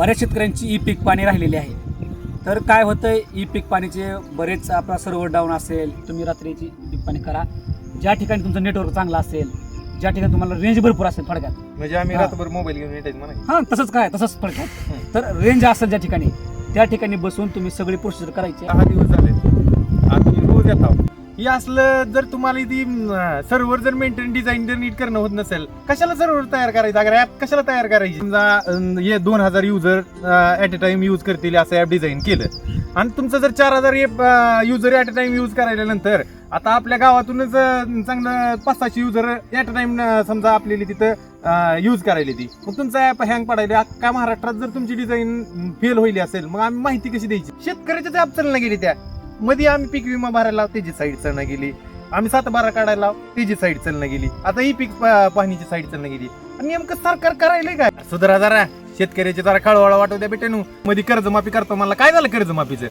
बऱ्याच शेतकऱ्यांची ई पीक पाणी राहिलेली आहे. तर काय होतं ई पीक पाणीचे बरेच आपला सर्व्हर डाऊन असेल तुम्ही रात्रीची पीक पाणी करा. ज्या ठिकाणी तुमचं नेटवर्क चांगलं असेल ज्या ठिकाणी तुम्हाला रेंज भरपूर असेल थोडक्यात. म्हणजे आम्ही हा. रात्रभर मोबाईल घेऊन म्हणा. हां तसंच काय तसंच थोडक्यात. तर रेंज असेल ज्या ठिकाणी त्या ठिकाणी बसून तुम्ही सगळी प्रोसिजर करायची. दहा दिवस झाले. येतो हे असलं जर तुम्हाला ती सर्व्हर जर मेंटेन डिझाईन जर नीट करणं होत नसेल कशाला सर्व्हर तयार करायचं? अगर ऍप कशाला तयार करायची? समजा हे दोन हजार user at a time use करतील असं ऍप डिझाईन केलं. आणि तुमचं जर चार हजार user at a time use करायल्यानंतर आता आपल्या गावातूनच चांगलं पाच सहाशे युजर ॲट अ टाइम समजा आपल्याला तिथं यूज करायला ती मग तुमचा ऍप हँग पडायला अख्खा महाराष्ट्रात जर तुमची डिझाईन फेल होईल असेल मग आम्ही माहिती कशी द्यायची? शेतकऱ्याच्याच ऍप चालना गेली त्या. मध्ये आम्ही पीक विमा भरायला लाव, त्याची साईड चढणं गेली. आम्ही सात बारा काढायला त्याची साईड चलणं गेली. आता ही पीक पाहणीची साईड चलणं गेली. आणि नेमकं सरकार करायला काय? सुधारा जरा. शेतकऱ्याची जरा कळवळा वाटू द्या बेटेनू. मध्ये कर्जमाफी करतो मला काय झालं कर्जमाफीचं?